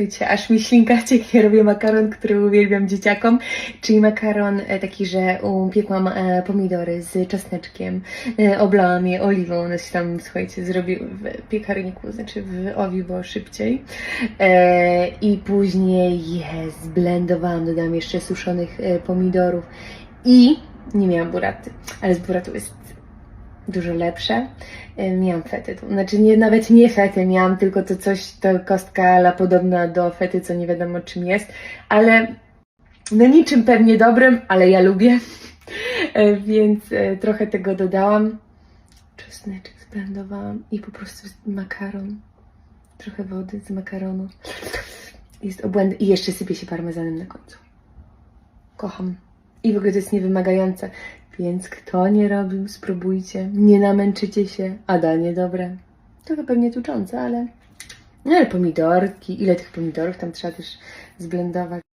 Słuchajcie, aż mi ślinka cieknie, robię makaron, który uwielbiam dzieciakom, czyli makaron e, taki, że upiekłam e, pomidory z czosneczkiem, e, oblałam je oliwą, one się tam, słuchajcie, zrobię w piekarniku, znaczy w owi, bo szybciej. I później je zblendowałam, dodałam jeszcze suszonych pomidorów i nie miałam buraty, ale z buratu jest dużo lepsze. E, Miałam fety, znaczy nie, nawet nie fety, miałam tylko to coś, to kostka podobna do fety, co nie wiadomo czym jest, ale no niczym pewnie dobrym, ale ja lubię, E, więc e, trochę tego dodałam. Czosneczek zblendowałam i po prostu makaron, trochę wody z makaronu. Jest obłędny i jeszcze sypie się parmezanem na końcu. Kocham. I w ogóle to jest niewymagające. Więc kto nie robił, spróbujcie. Nie namęczycie się, a danie dobre. Trochę pewnie tuczące, ale... No ale pomidorki, ile tych pomidorów tam trzeba też zblendować.